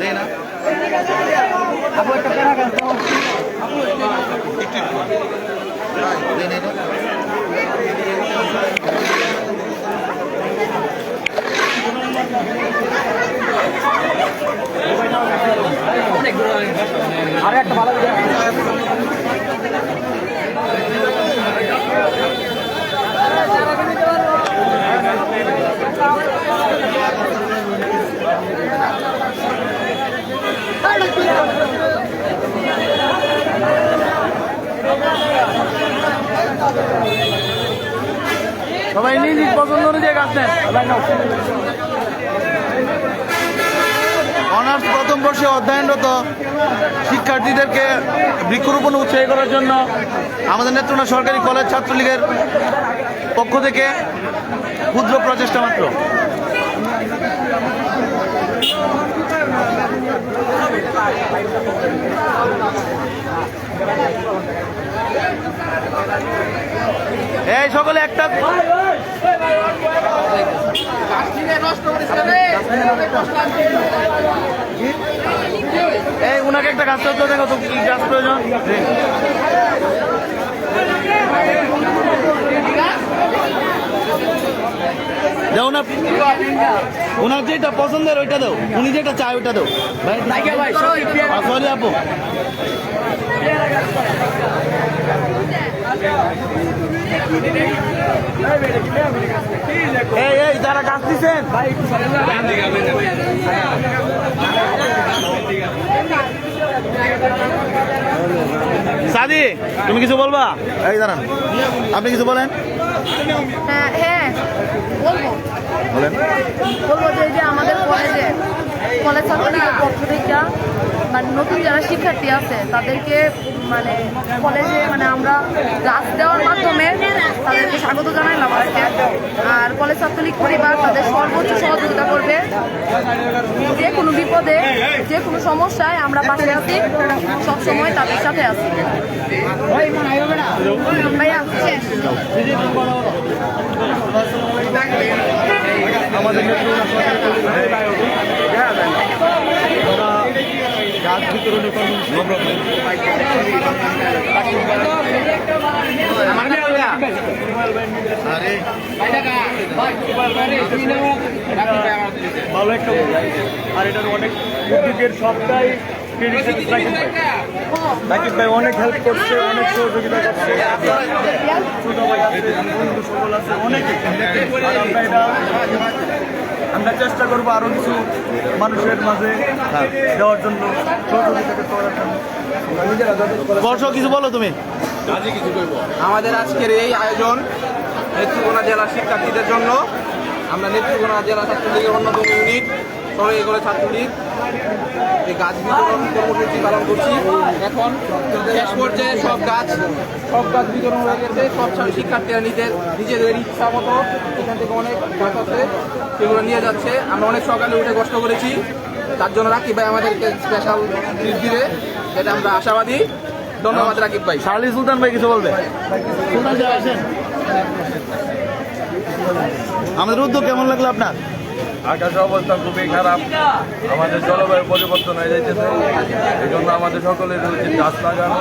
দেই না সবাই নিজ নিজ পছন্দ অনুযায়ী গাছ নেন অনার্স প্রথম বর্ষে অধ্যয়নরত শিক্ষার্থীদেরকে বৃক্ষরোপণ উৎসাহী করার জন্য আমাদের নেত্রকোনা সরকারি কলেজ ছাত্রলীগের পক্ষ থেকে ক্ষুদ্র প্রচেষ্টা মাত্র। এই সকলে একটা এই উনাকে একটা গাছ তো দেখো তো কি গাছ প্রয়োজন? দাও না ওনার যেটা পছন্দের ওইটা দাও উনি যেটা চায় ওইটা দাও। ভাই সরি আপু। এই এই যারা গাছ দিচ্ছেন সাদি তুমি কিছু বলবা? এই দাঁড়ান। আপনি কিছু বলেন? হ্যাঁ হ্যাঁ বলব। বলেন। বলব যে যে আমাদের কলেজে কলেজ ছাত্রলীগের পক্ষ থেকে মানে নতুন যারা শিক্ষার্থী আছে, তাদেরকে মানে কলেজে মানে আমরা গাছ দেওয়ার মাধ্যমে তাদেরকে স্বাগত জানাইলাম আর কি। আর কলেজ ছাত্রলীগ পরিবার তাদের সর্বোচ্চ সহযোগিতা করবে। যে কোনো বিপদে, যে কোনো সমস্যায় আমরা পাশে আছি সবসময় তাদের সাথে আছি। ভাইয়া আমাদের ভালো একটা আর এটার অনেক উদ্যোগের সবটাই রাকিব অনেক হেল্প করছে অনেক সহযোগিতা করছে ছোট ভাই বন্ধু সকল আছে অনেকে আমরা এটা আমরা চেষ্টা করব আরও কিছু মানুষের মাঝে দেওয়ার জন্য। সহযোগিতা করার জন্য বর্ষ কিছু বলো তুমি। আমাদের আজকের এই আয়োজন নেত্রকোনা জেলার শিক্ষার্থীদের জন্য। আমরা নেত্রকোনা জেলা ছাত্রলীগের অন্যতম ইউনিট সবাই করে ছাত্রলীগ। এই গাছ বিতরণ কর্মসূচি পালন করছি। এখন শেষ পর্যায়ে সব গাছ সব গাছ বিতরণ হয়ে গেছে। সব সব শিক্ষার্থীরা নিজের নিজেদের ইচ্ছা মতো এখান থেকে অনেক গাছ আছে সেগুলো নিয়ে যাচ্ছে। আমরা অনেক সকালে উঠে কষ্ট করেছি। তার জন্য রাকিব ভাই আমাদেরকে স্পেশাল ট্রিট দিবে। যেটা আমরা আশাবাদী। ধন্যবাদ রাকিব ভাই। শালি সুলতান ভাই কিছু বলবে? সুলতান আমাদের উদ্যোগ কেমন লাগল আপনার? আকাশের অবস্থা খুবই খারাপ। আমাদের জলবায়ু পরিবর্তন হয়ে যাইতেছে। এই জন্য আমাদের সকলের উচিত গাছ লাগানো।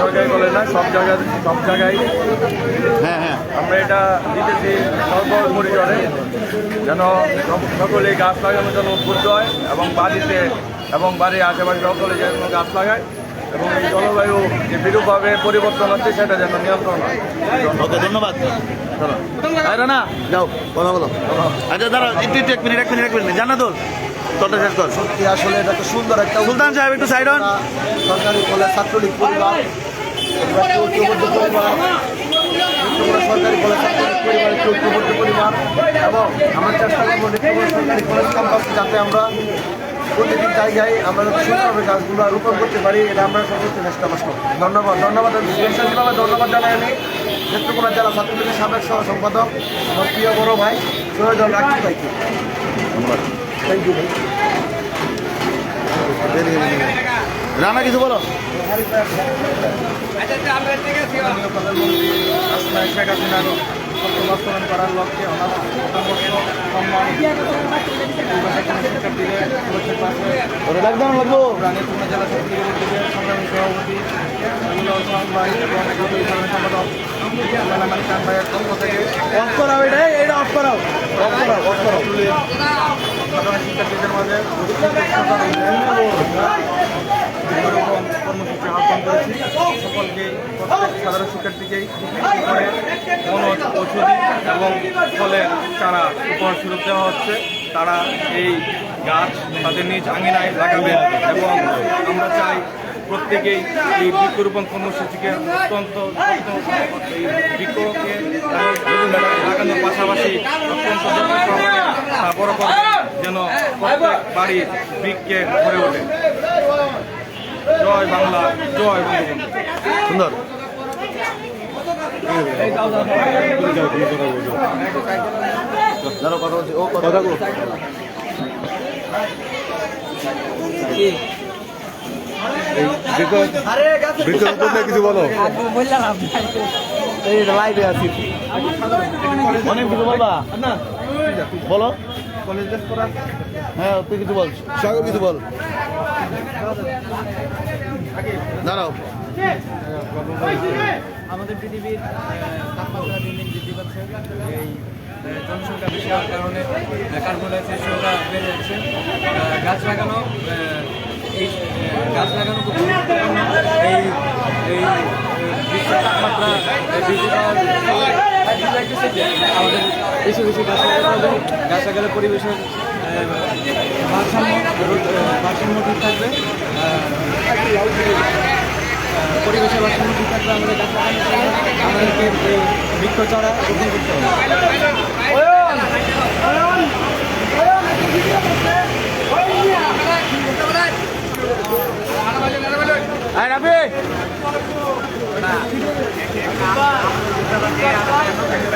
সরকারি বলে না সব জায়গায় সব জায়গায়। হ্যাঁ হ্যাঁ। আমরা এটা দিতেছি সর্বপরিসরে যেন সকলে গাছ লাগানোর জন্য উদ্বুদ্ধ হয় এবং বাড়িতে এবং বাড়ির আশেপাশে সকলে যেন গাছ লাগায় এবং এই জলবায়ু যে বিরূপভাবে পরিবর্তন হচ্ছে সেটা যেন নিয়ন্ত্রণ হয়। ধন্যবাদ। চলো। না যাও কথা বলো। আচ্ছা দাঁড়া একটু একটু এক মিনিট এক মিনিট এক মিনিট। জানাতুল তোরটা শেষ কর। সত্যি আসলে এটা তো সুন্দর একটা সুলতান সাহেব একটু সাইড হন সরকারি কলেজ ছাত্রলীগ পরিবার। এগুলো একটা ঐক্যবদ্ধ পরিবার। নেত্রকোনা সরকারি কলেজ ছাত্রলীগ পরিবার একটি ঐক্যবদ্ধ পরিবার। এবং আমরা চেষ্টা করব নেত্রকোনা সরকারি কলেজ ক্যাম্পাসে যাতে আমরা প্রতিটি জায়গায় আমরা সুন্দরভাবে গাছগুলো রোপণ করতে পারি এটা আমরা সর্বোচ্চ চেষ্টা করব। ধন্যবাদ ধন্যবাদ ধন্যবাদ জানাই আমি। নেত্রকোনা জেলা ছাত্রলীগের সাবেক সহ সম্পাদক আমার প্রিয় বড় ভাই সৈয়দ রাকিব ভাইকে থ্যাংক ইউ ভাই। রানা কিছু বলো? শেখ হাসিনার বাস্তবায়ন করার লক্ষ্যে জেলা ছাত্রলীগের উদ্যোগে সভাপতি অফ করাও এটা এটা অফ করাও। অফ করাও অফ করাও। সাধারণ শিক্ষার্থীদের মাঝে কর্মসূচি আহ্বান করেছি সকলকে সাধারণ শিক্ষার্থীকেই করে মনোজ ঔষধি এবং ফলের চারা উপহার স্বরূপ দেওয়া হচ্ছে তারা এই গাছ তাদের নিজ আঙিনায় লাগাবেন এবং আমরা চাই প্রত্যেকেই এই বৃক্ষরোপণ কর্মসূচিকে অত্যন্ত বৃক্ষকে লাগানোর পাশাপাশি অত্যন্ত বড় করবে যেন বাড়ির বৃক্ষকে ভরে ওঠে। জয় বাংলা, জয় সুন্দর। কথা বলছি, ও কথা বলো কিছু বলো। এই লাইভে আছি। অনেক কিছু বলবা? বলো। হ্যাঁ তুই কিছু বল। সাগর কিছু বল। দাঁড়াও। আমাদের পৃথিবীর তাপমাত্রা দিন দিন বৃদ্ধি পাচ্ছে। এই জনসংখ্যা বেশি হওয়ার কারণে কার্বন ডাইঅক্সাইড সংখ্যা বেড়ে যাচ্ছে। গাছ লাগানো এই গাছ লাগানো এই এই বিশ্বের তাপমাত্রা আমাদের বেশি বেশি গাছ লাগাতে হবে। গাছ লাগালে পরিবেশের ভারসাম্য ভারসাম্য ঠিক থাকবে। পরিবেশের ভারসাম্য ঠিক থাকলে আমাদের গাছ জন্য। আমাদেরকে বৃক্ষ চারা রোপণ করতে হবে আয় রাবি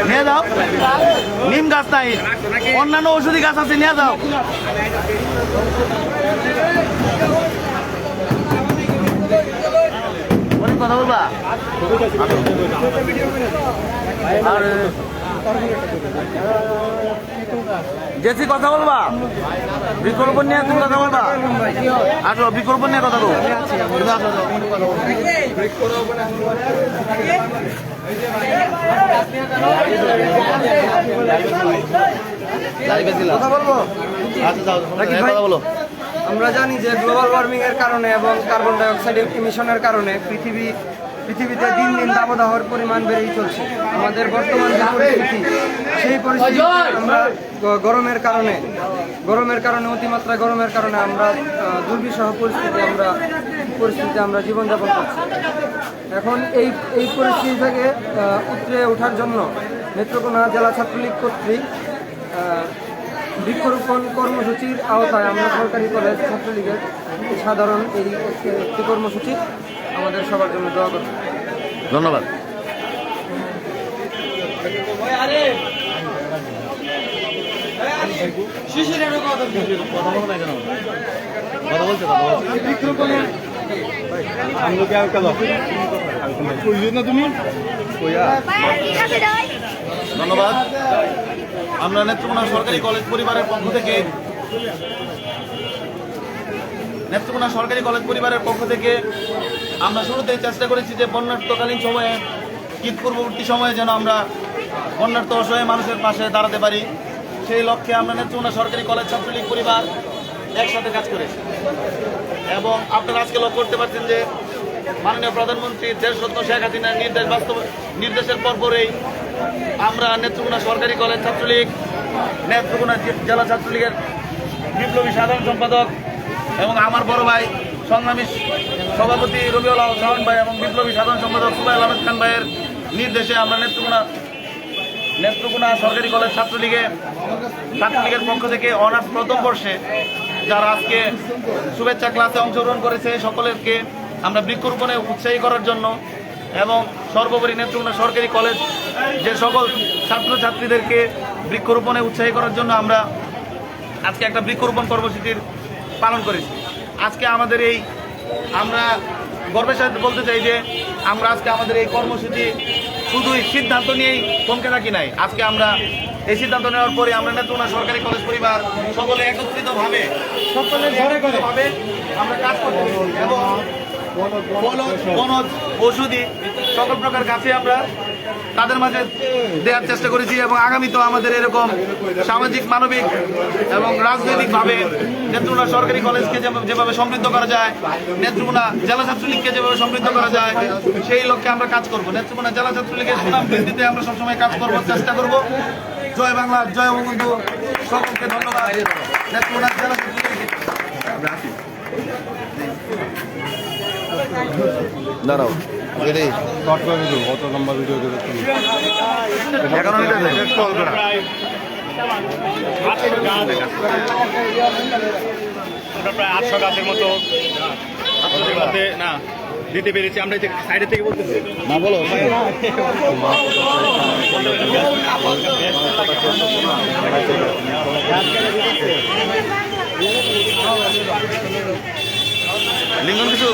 নিয়ে যাও। নিম গাছ নাই। অন্যান্য ওষুধি গাছ আছে, নিয়ে যাও। কথা বলবা। আর জেসি কথা বলবা? বৃক্ষরোপণ নিয়ে তুমি কথা বলবা? আসো বৃক্ষরোপণ নিয়ে কথা আসো। কথা বলব? আচ্ছা যাও কথা বলো। আমরা জানি যে গ্লোবাল ওয়ার্মিং এর কারণে এবং কার্বন ডাই অক্সাইডের ইমিশনের কারণে পৃথিবী, পৃথিবীতে দিন দিন দাবদাহর পরিমাণ বেড়েই চলছে। আমাদের বর্তমান যে পরিস্থিতি, সেই পরিস্থিতি আমরা গরমের কারণে গরমের কারণে অতিমাত্রা গরমের কারণে আমরা দুর্বিষহ পরিস্থিতি আমরা পরিস্থিতিতে আমরা জীবনযাপন করছি। এখন এই এই পরিস্থিতি থেকে উতরে ওঠার জন্য নেত্রকোনা জেলা ছাত্রলীগ কর্তৃক বৃক্ষরোপণ কর্মসূচির আওতায় আমরা সরকারি কলেজ ছাত্রলীগের সাধারণ এই একটি কর্মসূচি আমাদের সবার জন্য দোয়া করছি। ধন্যবাদ। কথা ধন্যবাদ। আমরা নেত্রকোনা সরকারি কলেজ পরিবারের পক্ষ থেকে নেত্রকোনা সরকারি কলেজ পরিবারের পক্ষ থেকে আমরা শুরুতেই চেষ্টা করেছি যে বন্যার্থকালীন সময়ে, ঈদ পূর্ববর্তী সময়ে যেন আমরা বন্যার্থ অসহায় মানুষের পাশে দাঁড়াতে পারি। সেই লক্ষ্যে আমরা নেত্রকোনা সরকারি কলেজ ছাত্রলীগ পরিবার একসাথে কাজ করেছি। এবং আপনারা আজকে লক্ষ্য করতে পারছেন যে মাননীয় প্রধানমন্ত্রী দেশরত্ন শেখ হাসিনার নির্দেশ বাস্তব নির্দেশের পরপরেই আমরা নেত্রকোনা সরকারি কলেজ ছাত্রলীগ, নেত্রকোনা জেলা ছাত্রলীগের বিপ্লবী সাধারণ সম্পাদক এবং আমার বড় ভাই, সংগ্রামী সভাপতি রবিউল আলম শাহন ভাই এবং বিপ্লবী সাধারণ সম্পাদক সুবাইল আহমেদ খান ভাইয়ের নির্দেশে আমরা নেত্রকোনা নেত্রকোনা সরকারি কলেজ ছাত্রলীগে, ছাত্রলীগের পক্ষ থেকে অনার্স প্রথম বর্ষে যারা আজকে শুভেচ্ছা ক্লাসে অংশগ্রহণ করেছে সকলেরকে আমরা বৃক্ষরোপণে উৎসাহী করার জন্য এবং সর্বোপরি নেত্রকোনা সরকারি কলেজ, যে সকল ছাত্রছাত্রীদেরকে বৃক্ষরোপণে উৎসাহী করার জন্য আমরা আজকে একটা বৃক্ষরোপণ কর্মসূচির পালন করেছি। আজকে আমাদের এই, আমরা গর্বের সাথে বলতে চাই যে আমরা আজকে আমাদের এই কর্মসূচি শুধুই সিদ্ধান্ত নিয়েই থমকে থাকি নাই। আজকে আমরা এই সিদ্ধান্ত নেওয়ার পরে আমরা নেত্রকোনা সরকারি কলেজ পরিবার সকলে একত্রিতভাবে, সকলে ভাবে আমরা কাজ করতে এবং বলদ বনজ ওষুধি সকল প্রকার কাছে আমরা তাদের মাঝে দেওয়ার চেষ্টা করেছি এবং আগামীতেও আমাদের এরকম সামাজিক, মানবিক এবং রাজনৈতিকভাবে নেত্রকোনা সরকারি কলেজকে যেভাবে- সমৃদ্ধ করা যায়, নেত্রকোনা জেলা ছাত্রলীগকে যেভাবে সমৃদ্ধ করা যায়, সেই লক্ষ্যে আমরা কাজ করব। নেত্রকোনা জেলা ছাত্রলীগের সুনাম বৃদ্ধিতে আমরা সবসময় কাজ করব, চেষ্টা করব। জয় বাংলা, জয় বঙ্গবন্ধু, সকলকে ধন্যবাদ। নেত্রকোনা জেলা ছাত্রলীগকে দাঁড়াও। এটাই এগারো মিনিট আছে কল করা আটশো গাছ আমরা প্রায় আটশো গাছের মতো না দিতে পেরেছি। আমরা সাইডে থেকে বলতেছি। না বলো। লিঙ্গন কিছু?